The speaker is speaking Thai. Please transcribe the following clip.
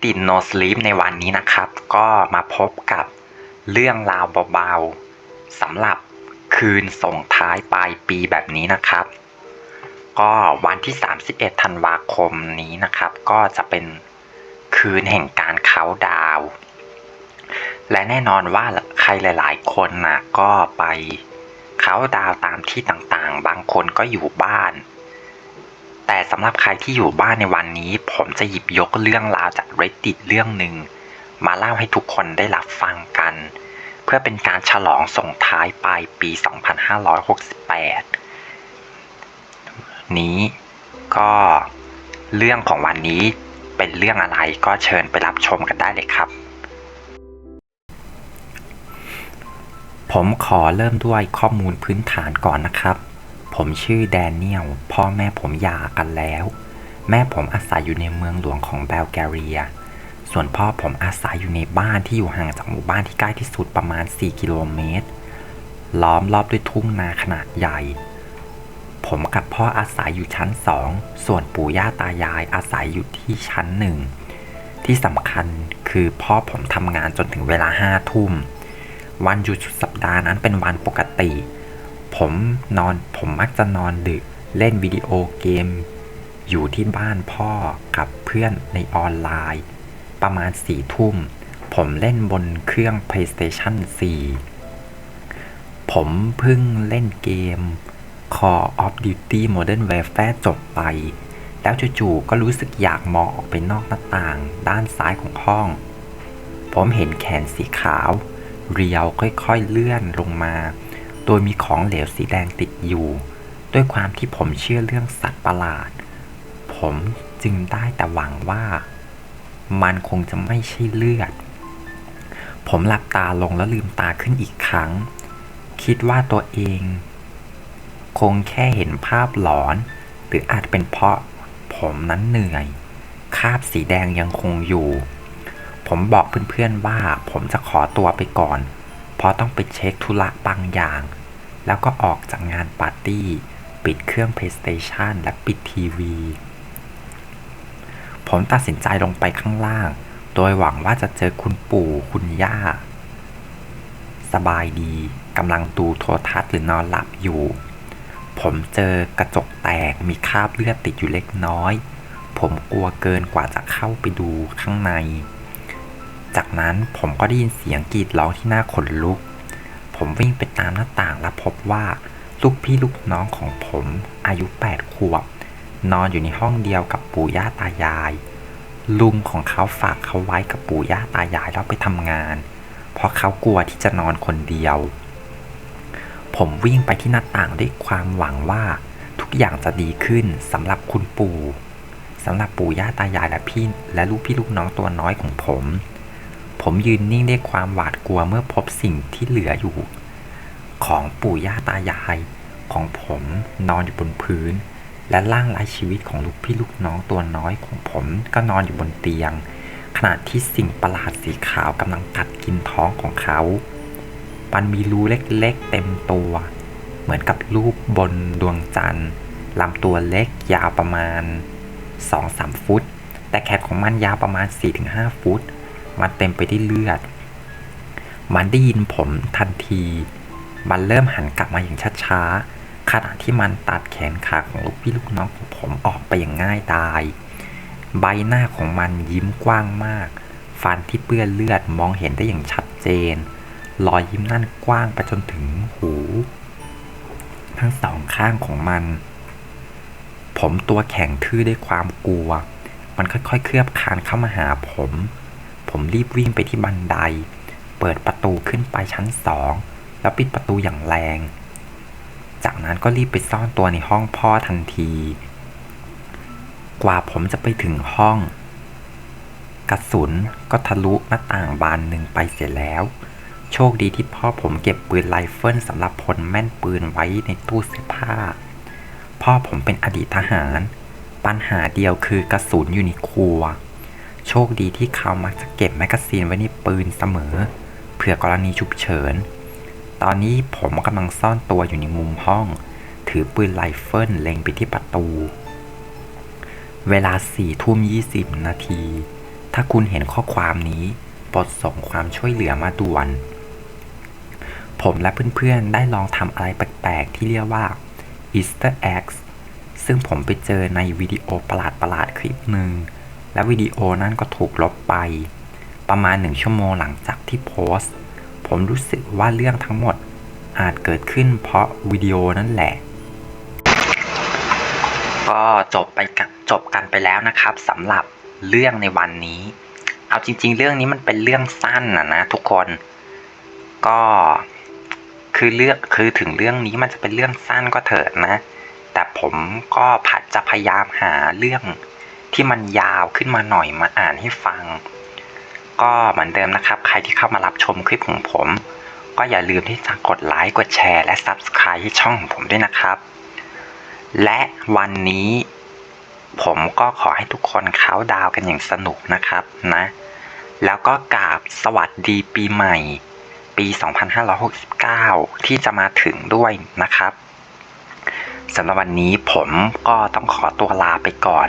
Reddit No Sleep ในวันนี้นะครับ ก็มาพบกับเรื่องราวเบาๆสำหรับคืนส่งท้ายปลายปีแบบนี้นะครับ ก็วันที่ 31 ธันวาคมนี้นะครับ ก็จะเป็นคืนแห่งการเขาดาว และแน่นอนว่าใครหลาย ๆ คนนะก็ไปเขาดาวตามที่ต่างๆ บางคนก็อยู่บ้าน แต่สำหรับใครที่อยู่บ้านในวันนี้ ผมจะหยิบยกเรื่องราวจาก Reddit เรื่องหนึ่งมาเล่าให้ทุกคนได้รับฟังกัน เพื่อเป็นการฉลองส่งท้ายปลายปี 2568 นี้ก็เรื่องของวันนี้เป็นเรื่องอะไรก็เชิญไปรับชมกันได้เลยครับ ผมขอเริ่มด้วยข้อมูลพื้นฐานก่อนนะครับ ผมชื่อแดเนียล พ่อแม่ผมหย่ากันแล้ว แม่ผมอาศัยอยู่ในเมืองหลวงของเบลแกเรีย ส่วนพ่อผมอาศัยอยู่ในบ้านที่อยู่ห่างจากหมู่บ้านที่ใกล้ที่สุดประมาณ 4 กิโลเมตร ล้อมรอบด้วยทุ่งนาขนาดใหญ่ ผมกับพ่ออาศัยอยู่ชั้นสอง ส่วนปู่ย่าตายายอาศัยอยู่ที่ชั้นหนึ่ง ที่สำคัญคือพ่อผมทำงานจนถึงเวลาห้าทุ่ม วันหยุดสุดสัปดาห์นั้นเป็นวันปกติ ผมนอนผมมักจะนอนดึกเล่นวิดีโอเกม อยู่ที่บ้านพ่อกับเพื่อนในออนไลน์ ประมาณสี่ทุ่ม ผมเล่นบนเครื่อง PlayStation 4 ผมเพิ่งเล่นเกม Call of Duty Modern Warfare จบไป แล้วจู่ๆก็รู้สึกอยากมองออกไปนอกหน้าต่าง ด้านซ้ายของห้อง ผมเห็นแขนสีขาว เรียวค่อยๆเลื่อนลงมา โดยมีของเหลวสีแดงติดอยู่ ด้วยความที่ผมเชื่อเรื่องสัตว์ประหลาด ผมจึงได้แต่หวังว่า มันคงจะไม่ใช่เลือด ผมหลับตาลงแล้วลืมตาขึ้นอีกครั้ง คิดว่าตัวเอง คงแค่เห็นภาพหลอน หรืออาจเป็นเพราะผมนั้นเหนื่อยคราบสีแดงยังคงอยู่ ผมบอกเพื่อนๆว่าผมจะขอตัวไปก่อน เพราะต้องไปเช็คธุระบางอย่าง แล้วก็ออกจากงานปาร์ตี้ ปิดเครื่อง PlayStation และปิดทีวี ผมตัดสินใจลงไปข้างล่าง โดยหวังว่าจะเจอคุณปู่คุณย่า สบายดีกำลังดูโทรทัศน์หรือนอนหลับอยู่ ผมเจอกระจกแตกมีคราบเลือดติดอยู่เล็กน้อย ผมกลัวเกินกว่าจะเข้าไปดูข้างใน จากนั้นผมก็ได้ยินเสียงกรีดร้องที่น่าขนลุก ผมวิ่งไปตามหน้าต่างและพบว่าลูกพี่ลูกน้องของผมอายุ 8 ขวบ นอนอยู่ในห้องเดียวกับปู่ย่าตายาย ลุงของเขาฝากเขาไว้กับปู่ย่าตายายแล้วไปทำงาน เพราะเขากลัวที่จะนอนคนเดียว ผมวิ่งไปที่หน้าต่างด้วยความหวังว่าทุกอย่างจะดีขึ้นสำหรับคุณปู่สำหรับปู่ย่าตายายและพี่และลูกพี่ลูกน้องตัวน้อยของผม ผมยืนนิ่งด้วยความหวาดกลัวเมื่อพบสิ่งที่เหลืออยู่ ของปู่ย่าตายาย ของผมนอนอยู่บนพื้น และร่างไร้ชีวิตของลูกพี่ลูกน้องตัวน้อยของผมก็นอนอยู่บนเตียง ขณะที่สิ่งประหลาดสีขาวกำลังกัดกินท้องของเขา มันมีรูเล็กๆเต็มตัว เหมือนกับรูปบนดวงจันทร์ลำตัวเล็กยาวประมาณ 2-3 ฟุต แต่แขนของมันยาวประมาณ 4-5 ฟุต มันเต็มไปด้วยเลือด มันได้ยินผมทันที มันเริ่มหันกลับมาอย่างช้าๆขณะที่มันตัดแขนขาของลูกพี่ลูกน้องของผมออกไปอย่างง่ายดาย ใบหน้าของมันยิ้มกว้างมาก ฟันที่เปื้อนเลือดมองเห็นได้อย่างชัดเจน รอยยิ้มนั่นกว้างไปจนถึงหู ทั้งสองข้างของมัน ผมตัวแข็งทื่อด้วยความกลัว มันค่อยๆ เคลือบคานเข้ามาหาผม ผมรีบวิ่งไปที่บันได เปิดประตูขึ้นไปชั้นสอง แล้วปิดประตูอย่างแรง จากนั้นก็รีบไปซ่อนตัวในห้องพ่อทันที กว่าผมจะไปถึงห้อง กระสุนก็ทะลุหน้าต่างบานหนึ่งไปเสียแล้ว โชคดีที่พ่อผมเก็บปืนไรเฟิลสำหรับพลแม่นปืนไว้ในตู้เสื้อผ้า พ่อผมเป็นอดีตทหาร ปัญหาเดียวคือกระสุนอยู่ในครัว โชคดีที่เขามักจะเก็บแมกกาซีนไว้ในปืนเสมอ เผื่อกรณีฉุกเฉิน ตอนนี้ผมกำลังซ่อนตัวอยู่ในมุมห้อง ถือปืนไรเฟิลเล็งไปที่ประตู เวลาสี่ทุ่มยี่สิบนาที ถ้าคุณเห็นข้อความนี้โปรดส่งความช่วยเหลือมาด่วน ผมและเพื่อนๆได้ลองทำอะไรแปลกๆ ที่เรียกว่า Easter eggs ซึ่งผมไปเจอในวิดีโอประหลาดๆคลิปหนึ่ง และวิดีโอนั้นก็ถูกลบไป ประมาณหนึ่งชั่วโมงหลังจากที่โพสต์ ผมรู้สึกว่าเรื่องทั้งหมดอาจเกิดขึ้นเพราะวิดีโอนั่นแหละ ก็จบไปกันจบกันไปแล้วนะครับสำหรับเรื่องในวันนี้ เอาจริง ๆ เรื่องนี้มันเป็นเรื่องสั้นนะนะทุกคน ก็คือเรื่องคือถึงเรื่องนี้มันจะเป็นเรื่องสั้นก็เถิดนะ แต่ผมก็ผัดจะพยายามหาเรื่อง ที่มันยาวขึ้นมาหน่อยมาอ่านให้ฟัง ก็เหมือนเดิมนะครับ ใครที่เข้ามารับชมคลิปของผม ก็อย่าลืมที่จะกดไลค์กดแชร์และ Subscribe ให้ช่องของผมด้วยนะครับ และวันนี้ผมก็ขอให้ทุกคนเขาดาวน์กันอย่างสนุกนะครับนะ แล้วก็กราบสวัสดีปีใหม่ ปี 2569 ที่จะมาถึงด้วยนะครับสำหรับวันนี้ผมก็ต้องขอตัวลาไปก่อน